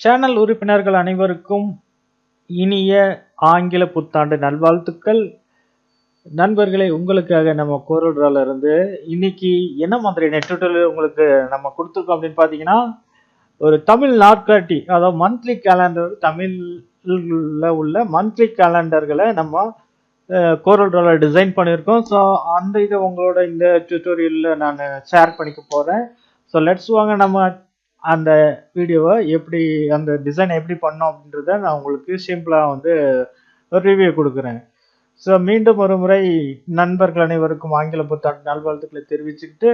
Channel உறுப்பினர்கள் அனைவருக்கும் இனிய ஆங்கில புத்தாண்டு நல்வாழ்த்துக்கள். நண்பர்களே உங்களுக்காக நம்ம கோரோட்ரால இருந்து இன்னைக்கு என்ன மாதிரி நெட்டுட்டல் உங்களுக்கு நம்ம கொடுத்துருக்கோம் அப்படின்னு பார்த்தீங்கன்னா ஒரு தமிழ் நாட்காட்டி அதாவது மந்த்லி கேலண்டர் தமிழ்ல உள்ள மந்த்லி கேலண்டர்களை நம்ம கோரோட்ரால டிசைன் பண்ணியிருக்கோம். ஸோ அந்த இதை உங்களோட இந்த டியூட்டோரியலில் நான் ஷேர் பண்ணிக்க போகிறேன் ஸோ லெட்ஸ் வாங்க நம்ம அந்த வீடியோவை எப்படி அந்த டிசைன் எப்படி பண்ணோம் அப்படின்றத நான் உங்களுக்கு சிம்பிளாக வந்து ஒரு ரிவ்யூ கொடுக்குறேன். ஸோ மீண்டும் ஒரு முறை நண்பர்கள் அனைவருக்கும் ஆங்கில புத்தாண்டு நல்வாழ்த்துக்களை தெரிவிச்சுக்கிட்டு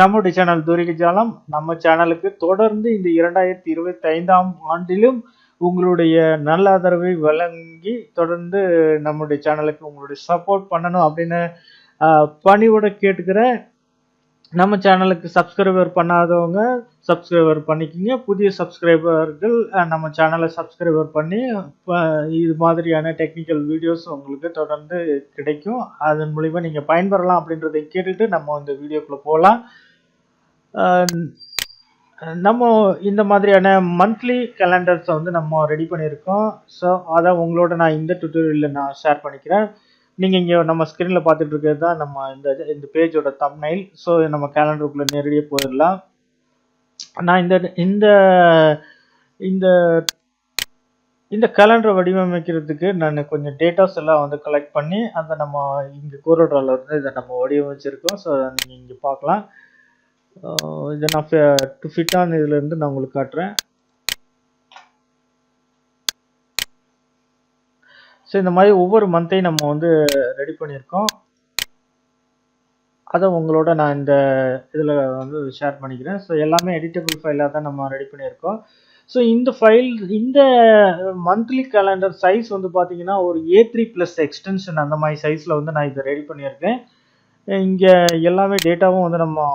நம்முடைய சேனல் தூரிக ஜாலம் நம்ம சேனலுக்கு தொடர்ந்து இந்த இரண்டாயிரத்தி இருபத்தி ஐந்தாம் ஆண்டிலும் உங்களுடைய நல்ல ஆதரவை வழங்கி தொடர்ந்து நம்முடைய சேனலுக்கு உங்களுடைய சப்போர்ட் பண்ணணும் அப்படின்னு பணிவோட கேட்டுக்கிறேன் நம்ம சேனலுக்கு சப்ஸ்கிரைபர் பண்ணாதவங்க சப்ஸ்கிரைபர் பண்ணிக்கிங்க. புதிய சப்ஸ்கிரைபர்கள் நம்ம சேனலை சப்ஸ்கிரைபர் பண்ணி இது மாதிரியான டெக்னிக்கல் வீடியோஸ் உங்களுக்கு தொடர்ந்து கிடைக்கும். அதன் மூலிமா நீங்கள் பயன்பெறலாம் அப்படின்றத கேட்டுட்டு நம்ம இந்த வீடியோக்குள்ளே போகலாம் நம்ம இந்த மாதிரியான மந்த்லி கேலண்டர்ஸை வந்து நம்ம ரெடி பண்ணியிருக்கோம். ஸோ அதை உங்களோட நான் இந்த டுட்டோரியலில் நான் ஷேர் பண்ணிக்கிறேன். நீங்கள் இங்கே நம்ம ஸ்க்ரீனில் பார்த்துட்டு இருக்கிறது தான் நம்ம இந்த இந்த பேஜோட தம்னைல் ஸோ நம்ம கேலண்டருக்குள்ளே நேரடியாக போயிடலாம். நான் இந்த இந்த இந்த இந்த கேலண்டரை வடிவமைக்கிறதுக்கு நான் கொஞ்சம் டேட்டாஸ் எல்லாம் வந்து கலெக்ட் பண்ணி அதை நம்ம இங்கே கோரோட்ராவில் இருந்து இதை நம்ம வடிவமைச்சிருக்கோம். ஸோ அதை நீங்கள் இங்கே பார்க்கலாம். இதை நான் டு ஃபிட்டான இதுலேருந்து நான் உங்களுக்கு காட்டுறேன். ஸோ இந்த மாதிரி ஒவ்வொரு மந்த்தையும் நம்ம வந்து ரெடி பண்ணியிருக்கோம். அதை உங்களோட நான் இந்த இதில் வந்து ஷேர் பண்ணிக்கிறேன். ஸோ எல்லாமே எடிட்டபிள் ஃபைலாக தான் நம்ம ரெடி பண்ணியிருக்கோம். ஸோ இந்த ஃபைல் இந்த மந்த்லி கேலண்டர் சைஸ் வந்து பார்த்தீங்கன்னா ஒரு ஏ த்ரீ ப்ளஸ் எக்ஸ்டென்ஷன் அந்த மாதிரி சைஸில் வந்து நான் இதை ரெடி பண்ணியிருக்கேன். இங்கே எல்லாமே டேட்டாவும் வந்து நம்ம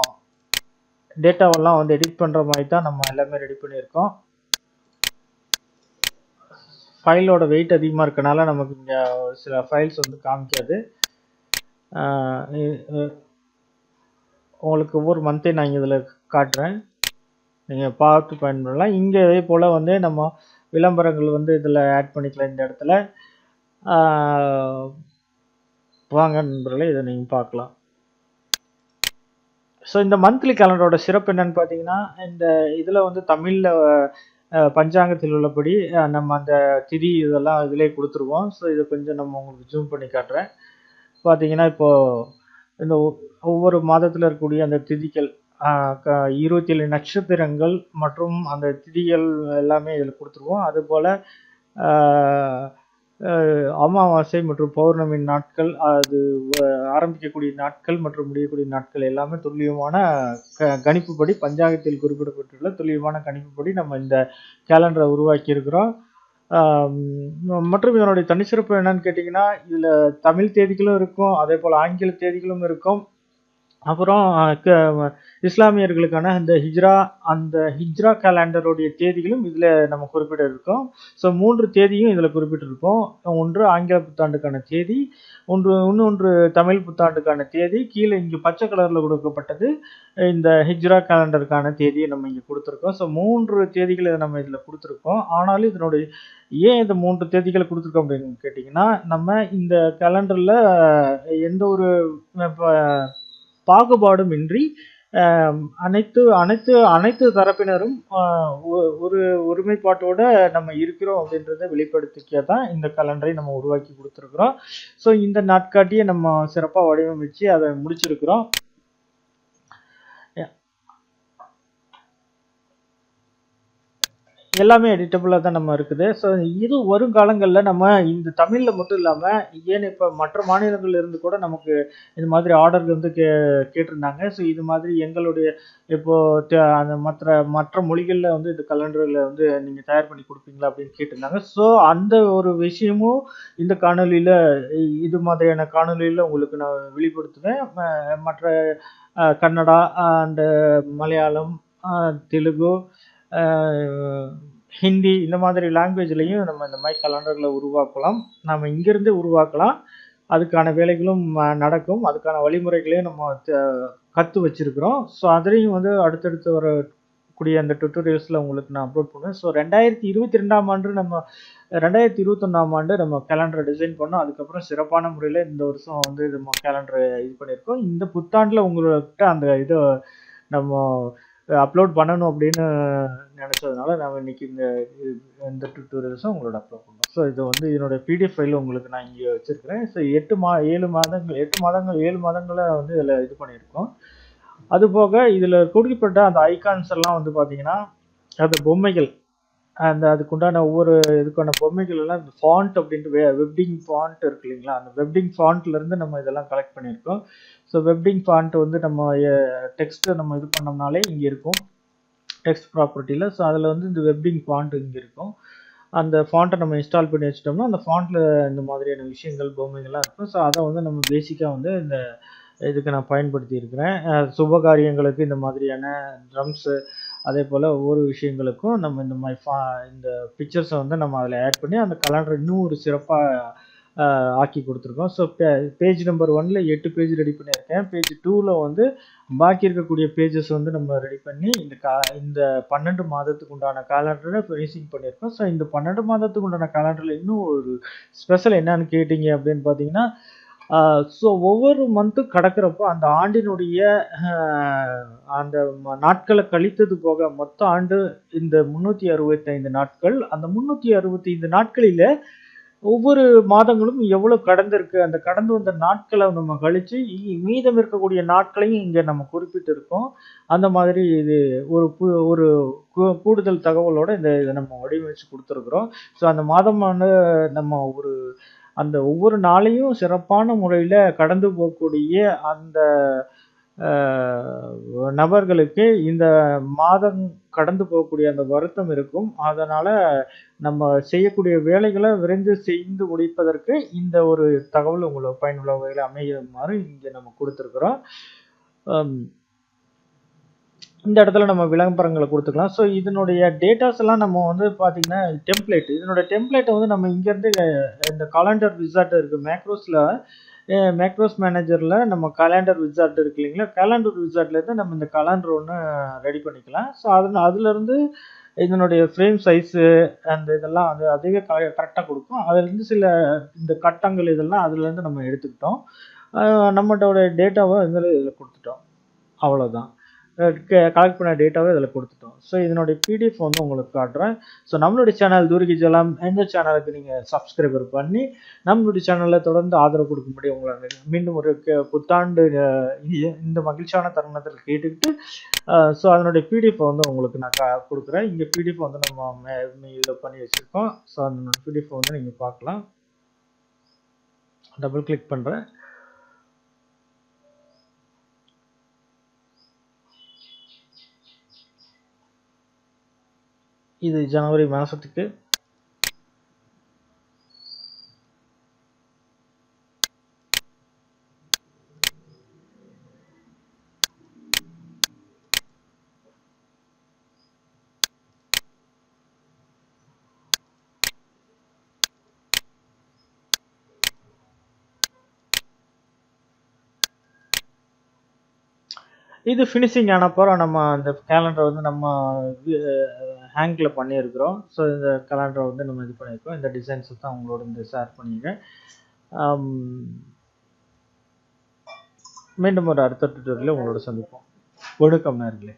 டேட்டாவெல்லாம் வந்து எடிட் பண்ணுற மாதிரி தான் நம்ம எல்லாமே ரெடி பண்ணியிருக்கோம். ஃபைலோட வெயிட் அதிகமாக இருக்கனால நமக்கு இங்கே சில ஃபைல்ஸ் வந்து காமிக்காது. உங்களுக்கு ஒவ்வொரு மந்த்தையும் நான் இதில் காட்டுறேன். நீங்கள் பார்த்து பயன்படலாம். இங்கே இதே போல் வந்து நம்ம விளம்பரங்கள் வந்து இதில் ஆட் பண்ணிக்கலாம் இந்த இடத்துல. வாங்க நண்பர்களே இதை நீங்கள் பார்க்கலாம். ஸோ இந்த மந்த்லி கேலண்டரோட சிறப்பு என்னன்னு பார்த்தீங்கன்னா இந்த இதில் வந்து தமிழில் பஞ்சாங்கத்தில் உள்ளபடி நம்ம அந்த திதி இதெல்லாம் இதிலே கொடுத்துருவோம். ஸோ இதை கொஞ்சம் நம்ம உங்களுக்கு ஜூம் பண்ணி காட்டுறேன். பார்த்தீங்கன்னா இப்போது இந்த ஒவ்வொரு மாதத்தில் இருக்கக்கூடிய அந்த திதிகள் இருபத்தி ஏழு நட்சத்திரங்கள் மற்றும் அந்த திதிகள் எல்லாமே இதில் கொடுத்துருவோம். அதுபோல் அமாவாசை மற்றும் பௌர்ணமி நாட்கள் அது ஆரம்பிக்கக்கூடிய நாட்கள் மற்றும் முடியக்கூடிய நாட்கள் எல்லாமே துல்லியமான க கணிப்புப்படி பஞ்சாங்கத்தில் குறிப்பிடப்பட்டுள்ள துல்லியமான கணிப்புப்படி நம்ம இந்த கேலண்டரை உருவாக்கி இருக்கிறோம் மற்றும் இதனுடைய தனிச்சிறப்பு என்னன்னு கேட்டிங்கன்னா இதில் தமிழ் தேதிகளும் இருக்கும் அதே போல் ஆங்கில தேதிகளும் இருக்கும். அப்புறம் இஸ்லாமியர்களுக்கான அந்த ஹிஜ்ரா அந்த ஹிஜ்ரா கேலண்டருடைய தேதிகளும் இதில் நம்ம குறிப்பிட்டிருக்கோம். ஸோ மூன்று தேதியும் இதில் குறிப்பிட்டிருக்கோம் ஒன்று ஆங்கில புத்தாண்டுக்கான தேதி ஒன்று இன்னொன்று தமிழ் புத்தாண்டுக்கான தேதி கீழே இங்கே பச்சை கலரில் கொடுக்கப்பட்டது இந்த ஹிஜ்ரா கேலண்டருக்கான தேதியை நம்ம இங்கே கொடுத்துருக்கோம். ஸோ மூன்று தேதிகளை நம்ம இதில் கொடுத்துருக்கோம். ஆனாலும் இதனுடைய ஏன் இந்த மூன்று தேதிகளை கொடுத்துருக்கோம் அப்படின்னு கேட்டிங்கன்னா நம்ம இந்த கேலண்டரில் எந்த ஒரு பாகுபாடும் இன்றி அனைத்து அனைத்து அனைத்து தரப்பினரும் ஒரு ஒருமைப்பாட்டோட நம்ம இருக்கிறோம் அப்படின்றத வெளிப்படுத்திக்க தான் இந்த கலண்டரை நம்ம உருவாக்கி கொடுத்துருக்குறோம். ஸோ இந்த நாட்காட்டியை நம்ம சிறப்பாக வடிவமைச்சு அதை முடிச்சிருக்கிறோம். எல்லாமே எடிட்டபுளாக தான் நம்ம இருக்குது. ஸோ இது வருங்காலங்களில் நம்ம இந்த தமிழில் மட்டும் இல்லாமல் ஏன் இப்போ மற்ற மாநிலங்களில் இருந்து கூட நமக்கு இது மாதிரி ஆர்டர் வந்து கே கேட்டிருந்தாங்க. ஸோ இது மாதிரி எங்களுடைய இப்போது அந்த மற்ற மற்ற மொழிகளில் வந்து இந்த கலண்டரில் வந்து நீங்கள் தயார் பண்ணி கொடுப்பீங்களா அப்படின்னு கேட்டிருந்தாங்க. ஸோ அந்த ஒரு விஷயமும் இந்த காணொலியில் இது மாதிரியான காணொலியில் உங்களுக்கு நான் வெளிப்படுத்துவேன். மற்ற கன்னடா அண்டு மலையாளம் தெலுங்கு ஹிந்தி இந்த மாதிரி லாங்குவேஜ்லேயும் நம்ம இந்த மாதிரி கலண்டர்களை உருவாக்கலாம். நம்ம இங்கேருந்து உருவாக்கலாம். அதுக்கான வேலைகளும் நடக்கும். அதுக்கான வழிமுறைகளையும் நம்ம கற்று வச்சுருக்கிறோம். ஸோ அதையும் வந்து அடுத்தடுத்து வர கூடிய அந்த டுட்டோரியல்ஸில் உங்களுக்கு நான் அப்லோட் பண்ணுவேன். ஸோ ரெண்டாயிரத்தி இருபத்தி ரெண்டாம் ஆண்டு நம்ம ரெண்டாயிரத்தி இருபத்தொன்னாம் ஆண்டு நம்ம கேலண்டரை டிசைன் பண்ணோம். அதுக்கப்புறம் சிறப்பான முறையில் இந்த வருஷம் வந்து நம்ம கேலண்டரை இது பண்ணியிருக்கோம். இந்த புத்தாண்டில் உங்கள்கிட்ட அந்த இதை நம்ம அப்லோட் பண்ணணும் அப்படின்னு நினச்சதுனால நான் இன்னைக்கு இந்த இந்த டியூட்டோரியல்ஸும் உங்களோட அப்லோட் பண்ணோம். ஸோ இது வந்து என்னோடய பிடிஎஃப் ஃபைல் உங்களுக்கு நான் இங்கே வச்சுருக்கிறேன். ஸோ எட்டு மா ஏழு மாதங்கள் எட்டு மாதங்கள் ஏழு மாதங்களை வந்து இதில் இது பண்ணியிருக்கோம். அது போக இதில் கொடுக்கப்பட்ட அந்த ஐகான்ஸ் எல்லாம் வந்து பார்த்தீங்கன்னா அது பொம்மைகள். அந்த அதுக்குண்டான ஒவ்வொரு இதுக்கான பொம்மைகள் எல்லாம் இந்த ஃபாண்ட் அப்படின்ட்டு வெ வெப்டிங் ஃபாண்ட் இருக்கு இல்லைங்களா? அந்த வெப்டிங் ஃபாண்ட்லேருந்து நம்ம இதெல்லாம் கலெக்ட் பண்ணியிருக்கோம். ஸோ வெப்டிங் ஃபாண்ட் வந்து நம்ம டெக்ஸ்ட்டை நம்ம இது பண்ணோம்னாலே இங்கே இருக்கும். டெக்ஸ்ட் ப்ராப்பர்ட்டியில் ஸோ அதில் வந்து இந்த வெப்டிங் ஃபாண்ட் இங்கே இருக்கும். அந்த ஃபாண்ட்டை நம்ம இன்ஸ்டால் பண்ணி வச்சிட்டோம்னா அந்த ஃபாண்ட்டில் இந்த மாதிரியான விஷயங்கள் பொம்மைகள்லாம் இருக்கும். ஸோ அதை வந்து நம்ம பேசிக்காக வந்து இந்த இதுக்கு நான் பயன்படுத்தி இருக்கிறேன் சுப காரியங்களுக்கு இந்த மாதிரியான ட்ரம்ஸு அதே போல் ஒவ்வொரு விஷயங்களுக்கும் நம்ம இந்த மாதிரி ஃபா இந்த பிக்சர்ஸை வந்து நம்ம அதில் ஆட் பண்ணி அந்த கலண்டர் இன்னும் ஒரு சிறப்பாக ஆக்கி கொடுத்துருக்கோம். ஸோ பே பேஜ் நம்பர் ஒனில் எட்டு பேஜ் ரெடி பண்ணியிருக்கேன். பேஜ் டூவில் வந்து பாக்கி இருக்கக்கூடிய பேஜஸ் வந்து நம்ம ரெடி பண்ணி இந்த கா இந்த பன்னெண்டு மாதத்துக்கு உண்டான கேலண்டரை ஃபினிஷிங் பண்ணியிருக்கோம். ஸோ இந்த பன்னெண்டு மாதத்துக்கு உண்டான கேலண்டரில் இன்னும் ஒரு ஸ்பெஷல் என்னன்னு கேட்டிங்க அப்படின்னு பார்த்தீங்கன்னா ஸோ ஒவ்வொரு மந்த்தும் கடக்கிறப்போ அந்த ஆண்டினுடைய அந்த நாட்களை கழித்தது போக மொத்த ஆண்டு இந்த முந்நூற்றி அறுபத்தைந்து நாட்கள். அந்த முந்நூற்றி அறுபத்தைந்து நாட்களில் ஒவ்வொரு மாதங்களும் எவ்வளோ கடந்திருக்கு அந்த கடந்து வந்த நாட்களை நம்ம கழித்து மீதம் இருக்கக்கூடிய நாட்களையும் இங்கே நம்ம குறிப்பிட்டு இருக்கோம் அந்த மாதிரி இது ஒரு ஒரு கூடுதல் தகவலோட இந்த இதை நம்ம வடிவமைச்சு கொடுத்துருக்குறோம். ஸோ அந்த மாதமான நம்ம ஒரு அந்த ஒவ்வொரு நாளையும் சிறப்பான முறையில் கடந்து போகக்கூடிய அந்த நபர்களுக்கு இந்த மாதம் கடந்து போகக்கூடிய அந்த வருத்தம் இருக்கும். அதனால் நம்ம செய்யக்கூடிய வேலைகளை விரைந்து செய்து முடிப்பதற்கு இந்த ஒரு தகவல் உங்களுக்கு பயனுள்ள வகையில் அமையுமாறு இங்கே நம்ம கொடுத்துருக்குறோம். இந்த இடத்துல நம்ம விளம்பரங்களை கொடுத்துக்கலாம். ஸோ இதனுடைய டேட்டாஸ் எல்லாம் நம்ம வந்து பார்த்தீங்கன்னா டெம்ப்ளேட் இதனுடைய டெம்ப்ளேட்டை வந்து நம்ம இங்கேருந்து இந்த காலண்டர் விசார்ட் இருக்குது மேக்ரோஸில் மேக்ரோஸ் மேனேஜரில் நம்ம கலண்டர் விசார்ட் இருக்கு இல்லைங்களா? கலண்டர் விசார்ட்லேருந்து நம்ம இந்த கலண்டர் ஒன்று ரெடி பண்ணிக்கலாம். ஸோ அதில் அதுலேருந்து இதனுடைய ஃப்ரேம் சைஸு அந்த இதெல்லாம் வந்து அதுவே கரெக்டாக கொடுக்கும். அதுலேருந்து சில இந்த கட்டங்கள் இதெல்லாம் அதுலேருந்து நம்ம எடுத்துக்கிட்டோம். நம்மளோட டேட்டாவை இதில் இதில் கொடுத்துட்டோம். அவ்வளோதான் கலெக்ட் பண்ண டேட்டாவை இதில் கொடுத்துட்டோம். ஸோ இதனுடைய பிடிஎஃப் வந்து உங்களுக்கு காட்டுறேன். ஸோ நம்மளுடைய சேனல் தூரிகி ஜலம் எந்த சேனலுக்கு நீங்கள் சப்ஸ்கிரைபர் பண்ணி நம்மளுடைய சேனலில் தொடர்ந்து ஆதரவு கொடுக்க முடியும் உங்களை மீண்டும் ஒரு புத்தாண்டு இந்த மகிழ்ச்சியான தருணத்தில் கேட்டுக்கிட்டு ஸோ அதனுடைய பிடிஎஃப் வந்து உங்களுக்கு நான் கா கொடுக்குறேன். இங்கே பிடிஎஃப் வந்து நம்ம இதில் பண்ணி வச்சுருக்கோம். ஸோ அதனுடைய பிடிஎஃப் வந்து நீங்கள் பார்க்கலாம். டபுள் கிளிக் பண்ணுறேன் இது ஜனவரி மாதத்துக்கு இது ஃபினிஷிங் ஆனப்பறம் நம்ம அந்த கேலண்டர் வந்து நம்ம ஹேங்கில் பண்ணியிருக்கிறோம். ஸோ இந்த கலண்டரை வந்து நம்ம இது பண்ணியிருக்கோம். இந்த டிசைன்ஸை தான் உங்களோட இந்த ஷேர் பண்ணியிருக்கேன் um, மீண்டும் ஒரு அடுத்த டுட்டோரியலில் உங்களோட சந்திப்போம். வணக்கம் நேர்களே.